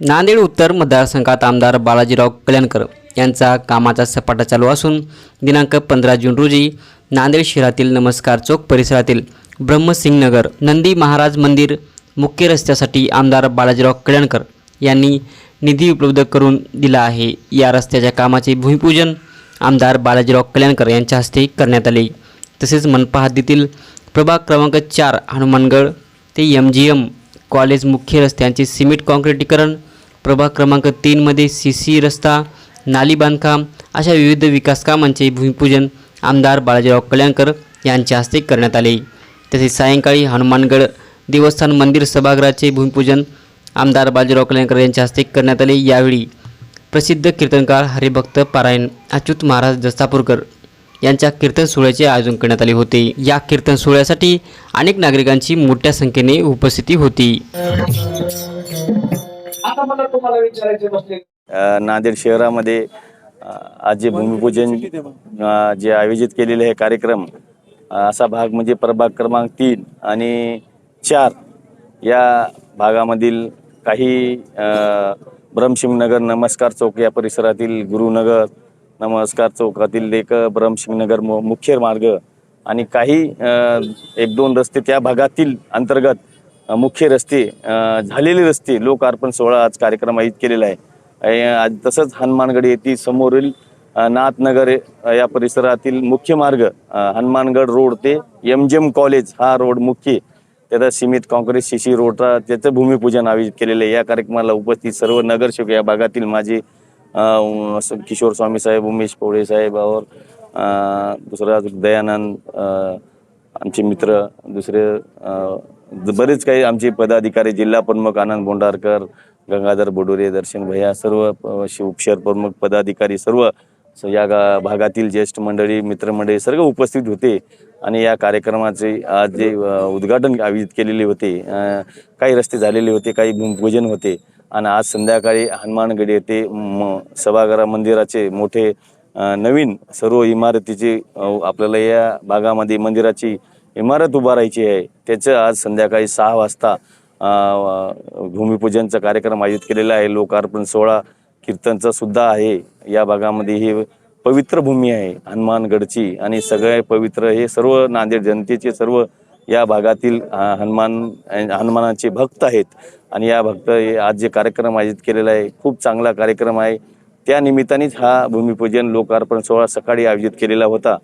नांदेड उत्तर मतदारसंघात आमदार बालाजीराव कल्याणकर यांचा कामाचा सपाटा चालू असून दिनांक पंधरा जून रोजी नांदेड शहरातील नमस्कार चौक परिसरातील ब्रह्मसिंगनगर नंदी महाराज मंदिर मुख्य रस्त्यासाठी आमदार बालाजीराव कल्याणकर यांनी निधी उपलब्ध करून दिला आहे. या रस्त्याच्या कामाचे भूमिपूजन आमदार बालाजीराव कल्याणकर यांच्या हस्ते करण्यात आले. तसेच मनपा हद्दीतील प्रभाग क्रमांक चार हनुमानगड ते एम जी एम कॉलेज मुख्य रस्त्यांचे सिमेंट काँक्रिटीकरण प्रभाग क्रमांक तीनमध्ये सी सी रस्ता नाली बांधकाम अशा विविध विकास कामांचे भूमिपूजन आमदार बाळाजीराव कल्याणकर यांच्या हस्ते करण्यात आले. तसेच सायंकाळी हनुमानगड देवस्थान मंदिर सभागृहाचे भूमिपूजन आमदार बाळाजीराव कल्याणकर यांच्या हस्ते करण्यात आले. यावेळी प्रसिद्ध कीर्तनकार हरिभक्त पारायण अच्युत महाराज दस्तापूरकर यांच्या कीर्तन सोहळ्याचे आयोजन करण्यात आले होते. या कीर्तन सोहळ्यासाठी अनेक नागरिकांची मोठ्या संख्येने उपस्थिती होती. आता मला तुम्हाला विचारायचे बसले. नांदेड शहरामध्ये आज जे भूमिपूजन जे आयोजित केलेले हे कार्यक्रम असा भाग म्हणजे प्रभाग क्रमांक तीन आणि चार या भागामधील काही अ, नमस्कार चौक या परिसरातील गुरुनगर नमस्कार चौकातील एक ब्रह्मशिंगनगर मुख्य मार्ग आणि काही एक दोन रस्ते त्या भागातील अंतर्गत मुख्य रस्ते झालेले रस्ते लोकार्पण सोहळा आज कार्यक्रम आयोजित केलेला आहे. आज तसंच हनुमानगड येथे समोरील नाथनगर या परिसरातील मुख्य मार्ग हनुमानगड रोड ते एम जी एम कॉलेज हा रोड मुख्य त्याचा सीमित काँक्रीट शिशी रोडचा त्याचं भूमिपूजन आयोजित केलेलं आहे. या कार्यक्रमाला उपस्थित सर्व नगरसेवक या भागातील माझे असं किशोर स्वामी साहेब उमेश पोळे साहेब और दुसरा दयानंद आमचे मित्र दुसरे बरेच काही आमचे पदाधिकारी जिल्हा प्रमुख आनंद बोंडारकर गंगाधर बोडोरे दर्शन भैया सर्व उपशहर प्रमुख पदाधिकारी सर्व या गा- भागातील ज्येष्ठ मंडळी मित्रमंडळी सर्व उपस्थित होते. आणि या कार्यक्रमाचे आज जे उद्घाटन आयोजित केलेले होते काही रस्ते झालेले होते काही भूमिपूजन होते. आणि आज संध्याकाळी हनुमानगड येथे म सभागृह मंदिराचे मोठे नवीन सर्व इमारतीचे आपल्याला या भागामध्ये मंदिराची इमारत उभारायची आहे. त्याचं आज संध्याकाळी सहा वाजता भूमिपूजनचा कार्यक्रम आयोजित केलेला आहे. लोकार्पण सोहळा कीर्तनचा सुद्धा आहे. या भागामध्ये ही पवित्र भूमी आहे. हनुमानगडची आणि सगळे पवित्र हे सर्व नांदेड जनतेचे सर्व या भागातील हनुमान हनुमानाचे भक्त आहेत. आणि या भक्त हे आज जे कार्यक्रम आयोजित केलेला आहे खूप चांगला कार्यक्रम आहे. त्या निमित्तानेच हा भूमिपूजन लोकार्पण सोहळा सकाळी आयोजित केलेला होता.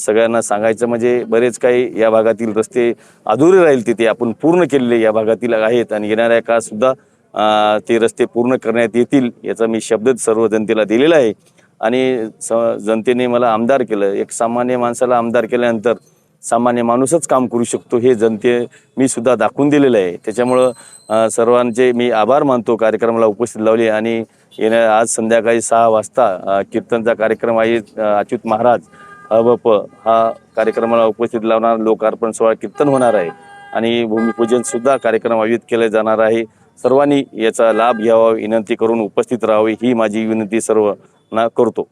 सगळ्यांना सांगायचं म्हणजे बरेच काही या भागातील रस्ते अधुरे राहील तिथे. आपण पूर्ण केलेले या भागातील आहेत आणि येणाऱ्या काळात सुद्धा ते रस्ते पूर्ण करण्यात येतील याचा मी शब्द सर्व जनतेला दिलेला आहे. आणि स जनतेने मला आमदार केलं. एक सामान्य माणसाला आमदार केल्यानंतर सामान्य माणूसच काम करू शकतो हे जनते मी सुद्धा दाखवून दिलेलं आहे. त्याच्यामुळं सर्वांचे मी आभार मानतो. कार्यक्रमाला उपस्थित लावले आणि येण्या आज संध्याकाळी सहा वाजता कीर्तनचा कार्यक्रम आहे अच्युत महाराज. अबप हा कार्यक्रमाला उपस्थित लावणार लोकार्पण सोहळा कीर्तन होणार आहे. आणि भूमिपूजन सुद्धा कार्यक्रम आयोजित केला जाणार आहे. सर्वांनी याचा लाभ घ्यावा विनंती करून उपस्थित राहावी ही माझी विनंती सर्वांना करतो.